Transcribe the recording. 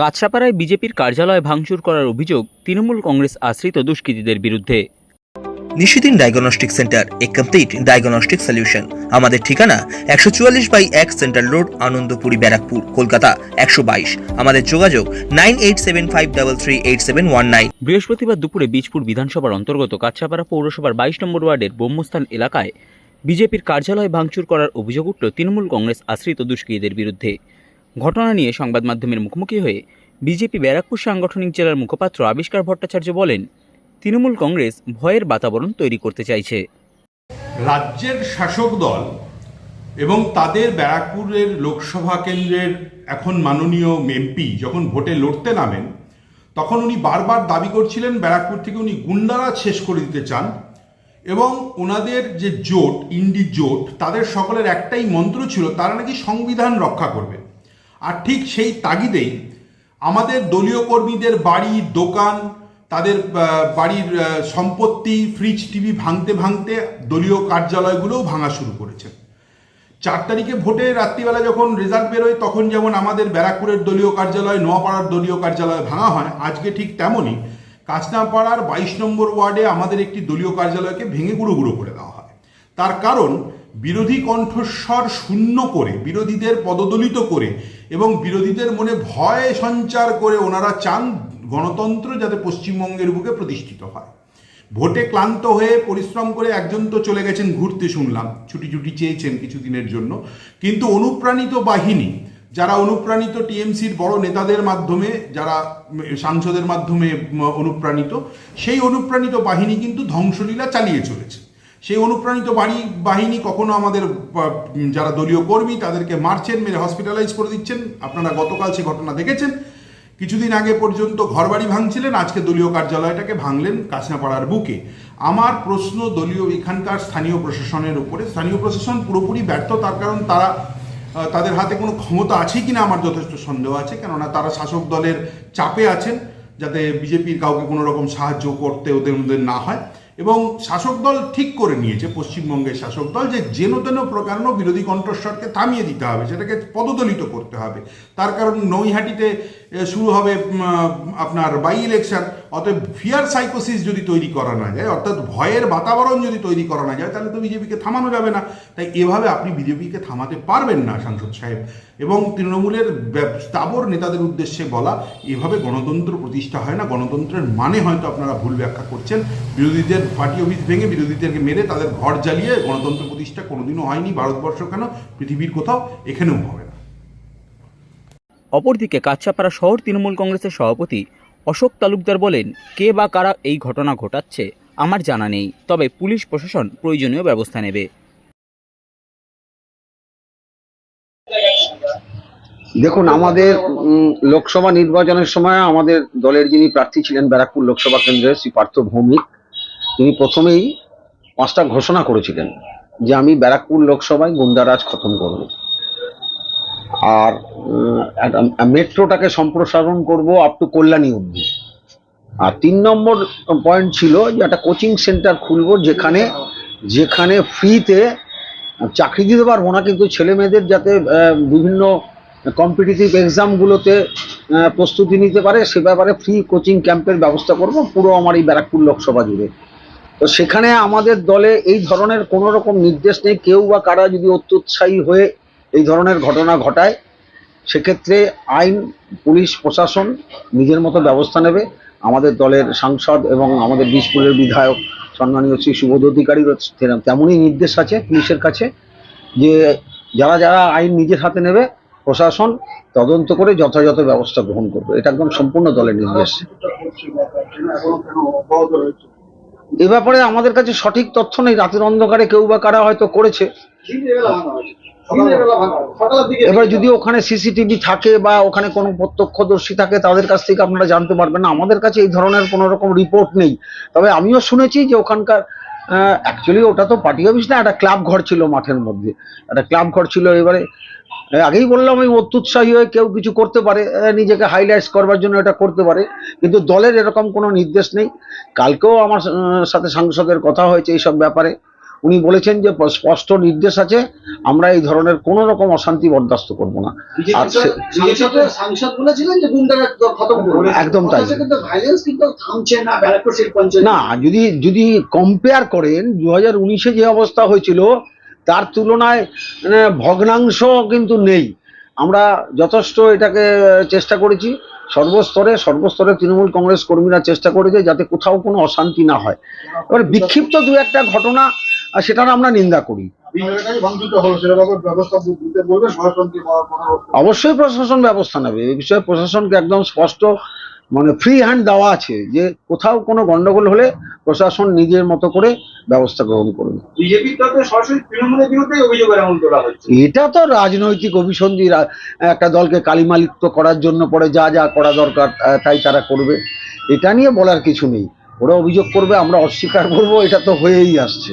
কাছড়াপাড়ায় বিজেপির কার্যালয় ভাঙচুর করার অভিযোগ তৃণমূল কংগ্রেস আশ্রিত দুষ্কৃতীদের বিরুদ্ধে। নিশিদিন ডায়াগনস্টিক সেন্টার এ কমপ্লিট ডায়াগনস্টিক সলিউশন আমাদের ঠিকানা একশো চুয়াল্লিশ বাই এক সেন্ট্রাল রোড আনন্দপুরি ব্যারাকপুর কলকাতা একশো বাইশ। আমাদের যোগাযোগ nine eight seven five double three eight seven one nine. বৃহস্পতিবার দুপুরে বীজপুর বিধানসভার অন্তর্গত কাছড়াপাড়া পৌরসভার বাইশ নম্বর ওয়ার্ডের ব্রহ্মস্থান এলাকায় বিজেপির কার্যালয় ভাঙচুর করার অভিযোগ উঠল তৃণমূল কংগ্রেস আশ্রিত দুষ্কৃতীদের বিরুদ্ধে। ঘটনা নিয়ে সংবাদ মাধ্যমের মুখোমুখি হয়ে বিজেপি ব্যারাকপুর সাংগঠনিক জেলার মুখপাত্র আবিষ্কার ভট্টাচার্য বলেন, তৃণমূল কংগ্রেস ভয়ের বাতাবরণ তৈরি করতে চাইছে। রাজ্যের শাসক দল এবং তাদের ব্যারাকপুরের লোকসভা কেন্দ্রের এখন মাননীয় এমপি যখন ভোটে লড়তে নামেন, তখন উনি বারবার দাবি করছিলেন ব্যারাকপুর থেকে উনি গুন্ডারা শেষ করে দিতে চান এবং ওনাদের যে জোট, ইন্ডি জোট, তাদের সকলের একটাই মন্ত্র ছিল, তারা নাকি সংবিধান রক্ষা করবে আর ঠিক সেই তাগিদেই আমাদের দলীয় কর্মীদের বাড়ি, দোকান, তাদের বাড়ির সম্পত্তি ফ্রিজ টিভি ভাঙতে ভাঙতে দলীয় কার্যালয়গুলোও ভাঙা শুরু করেছে। চার তারিখে ভোটে রাত্রিবেলা যখন রেজাল্ট বেরোয়, তখন যেমন আমাদের ব্যারাকপুরের দলীয় কার্যালয়, নোয়াপাড়ার দলীয় কার্যালয় ভাঙা হয়, আজকে ঠিক তেমনই কাঁচনাপাড়ার বাইশ নম্বর ওয়ার্ডে আমাদের একটি দলীয় কার্যালয়কে ভেঙে গুঁড়ো গুঁড়ো করে দেওয়া হয়। তার কারণ বিরোধী কণ্ঠস্বর শূন্য করে, বিরোধীদের পদদলিত করে এবং বিরোধীদের মনে ভয় সঞ্চার করে ওনারা চান গণতন্ত্র যাতে পশ্চিমবঙ্গের বুকে প্রতিষ্ঠিত হয়। ভোটে ক্লান্ত হয়ে পরিশ্রম করে একজন তো চলে গেছেন ঘুরতে শুনলাম, ছুটি ছুটি চেয়েছেন কিছুদিনের জন্য। কিন্তু অনুপ্রাণিত বাহিনী, যারা অনুপ্রাণিত টিএমসির বড় নেতাদের মাধ্যমে, যারা সাংসদের মাধ্যমে অনুপ্রাণিত, সেই অনুপ্রাণিত বাহিনী কিন্তু ধ্বংসলীলা চালিয়ে চলেছে। সেই অনুপ্রাণিত বাড়ি, বাহিনী কখনো আমাদের যারা দলীয় কর্মী, তাদেরকে মারছেন, মেরে হসপিটালাইজ করে দিচ্ছেন। আপনারা গতকাল সে ঘটনা দেখেছেন। কিছুদিন আগে পর্যন্ত ঘরবাড়ি ভাঙছিলেন, আজকে দলীয় কার্যালয়টাকে ভাঙলেন কাছনাপাড়ার বুকে। আমার প্রশ্ন দলীয়, এখানকার স্থানীয় প্রশাসনের উপরে। স্থানীয় প্রশাসন পুরোপুরি ব্যর্থ, তার কারণ তারা তাদের হাতে কোনো ক্ষমতা আছে কিনা আমার যথেষ্ট সন্দেহ আছে, কেননা তারা শাসক দলের চাপে আছেন, যাতে বিজেপির কাউকে কোনো রকম সাহায্য করতে ওদের মধ্যে না হয়। এবং শাসক দল ঠিক করে নিয়েছে, পশ্চিমবঙ্গের শাসক দল, যে যেন তেন প্রকারণ বিরোধী কণ্ঠস্বরকে থামিয়ে দিতে হবে, সেটাকে পদদলিত করতে হবে। তার কারণ নৈহাটিতে শুরু হবে আপনার বাই ইলেকশন অতএব ফিয়ার সাইকোসিস যদি তৈরি করা না যায়, অর্থাৎ ভয়ের বাতাবরণ যদি তৈরি করা না যায়, তাহলে তো বিজেপিকে থামানো যাবে না। তাই এভাবে আপনি বিজেপিকে থামাতে পারবেন না, সাংসদ সাহেব। এবং তৃণমূলের স্থাবর নেতাদের উদ্দেশ্যে বলা, এভাবে গণতন্ত্র প্রতিষ্ঠা হয় না। গণতন্ত্রের মানে হয়তো আপনারা ভুল ব্যাখ্যা করছেন। বিরোধীদের পার্টি অফিস ভেঙে বিরোধীদেরকে মেরে তাদের ঘর জ্বালিয়ে গণতন্ত্র প্রতিষ্ঠা কোনোদিনও হয়নি, ভারতবর্ষ কেন? পৃথিবীর কোথাও এখানেও হবে না। অপরদিকে কাছাপাড়া শহর তৃণমূল কংগ্রেসের সভাপতি অশোক তালুকদার বলেন, কে বা কারা এই ঘটনা ঘটাচ্ছে আমার জানা নেই, তবে পুলিশ প্রশাসন প্রয়োজনীয় ব্যবস্থা নেবে। দেখুন, আমাদের লোকসভা নির্বাচনের সময় আমাদের দলের যিনি প্রার্থী ছিলেন ব্যারাকপুর লোকসভা কেন্দ্রের শ্রী পার্থ ভৌমিক, তিনি প্রথমেই পাঁচটা ঘোষণা করেছিলেন যে আমি ব্যারাকপুর লোকসভায় গুন্ডারাজ খতম করব। আর মেট্রোটাকে সম্প্রসারণ করব আপ টু কল্যাণী অব্দি আর তিন নম্বর পয়েন্ট ছিল যে একটা কোচিং সেন্টার খুলবো যেখানে যেখানে ফ্রিতে চাকরি দিতে পারব না, কিন্তু ছেলে মেয়েদের যাতে বিভিন্ন কম্পিটিটিভ এক্সামগুলোতে প্রস্তুতি নিতে পারে, সে ব্যাপারে ফ্রি কোচিং ক্যাম্পের ব্যবস্থা করব, পুরো আমার এই ব্যারাকপুর লোকসভা জুড়ে। তো সেখানে আমাদের দলে এই ধরনের কোনো রকম নির্দেশ নেই, কেউ বা কারা যদি অত্যুৎসাহী হয়ে এই ধরনের ঘটনা ঘটায়, সেক্ষেত্রে আইন, পুলিশ, প্রশাসন নিজের মতো ব্যবস্থা নেবে। আমাদের দলের সাংসদ এবং আমাদের বীজপুরের বিধায়ক সম্মানীয় শ্রী সুবোধ অধিকারীর তেমনই নির্দেশ আছে পুলিশের কাছে যে যারা যারা আইন নিজের হাতে নেবে, প্রশাসন তদন্ত করে যথাযথ ব্যবস্থা গ্রহণ করবে। এটা একদম সম্পূর্ণ দলের নির্দেশ। এ ব্যাপারে আমাদের কাছে সঠিক তথ্য নেই। রাতের অন্ধকারে কেউ বা কারা হয়তো করেছে। এবার যদি ওখানে সিসিটিভি থাকে বা ওখানে কোনো প্রত্যক্ষদর্শী থাকে তাদের কাছ থেকে আপনারা জানতে পারবেন না। আমাদের কাছে এই ধরনের কোনো রকম রিপোর্ট নেই। তবে আমিও শুনেছি যে ওখানকার অ্যাকচুয়ালি ওটা তো পার্টি অফিস না একটা ক্লাব ঘর ছিল মাঠের মধ্যে। একটা ক্লাব ঘর ছিল এবারে। আগেই বললাম ওই অত্যুৎসাহী হয়ে কেউ কিছু করতে পারে নিজেকে হাইলাইটস করবার জন্য এটা করতে পারে। কিন্তু দলের এরকম কোনো নির্দেশ নেই। কালকেও আমার সাথে সাংসদের কথা হয়েছে এইসব ব্যাপারে। উনি বলেছেন যে স্পষ্ট নির্দেশ আছে আমরা এই ধরনের কোনো রকম অশান্তি বরদাস্ত করব না। আর সাংসদ সাংসদ বলেছিলেন যে গুন্ডারা খতম করবে। একদম তাই। না যদি যদি কম্পেয়ার করেন দু হাজার উনিশে যে অবস্থা হয়েছিল তার তুলনায় মানে ভগ্নাংশ কিন্তু নেই। আমরা যথেষ্ট এটাকে চেষ্টা করেছি সর্বস্তরে সর্বস্তরে তৃণমূল কংগ্রেস কর্মীরা চেষ্টা করেছে যাতে কোথাও কোনো অশান্তি না হয়। এবার বিক্ষিপ্ত দু একটা ঘটনা আহ, সেটার আমরা নিন্দা করি। অবশ্যই প্রশাসন ব্যবস্থা নেবে। এই বিষয়ে প্রশাসনকে একদম স্পষ্ট মানে ফ্রি হ্যান্ড দেওয়া আছে যে কোথাও কোনো গন্ডগোল হলে প্রশাসন নিজের মতো করে ব্যবস্থা গ্রহণ করবে এটা তো রাজনৈতিক অভিসন্ধি একটা দলকে কালিমালিপ্ত করার জন্য পরে যা যা করা দরকার তাই তারা করবে। এটা নিয়ে বলার কিছু নেই। ওরা অভিযোগ করবে আমরা অস্বীকার করব এটা তো হয়েই আসছে।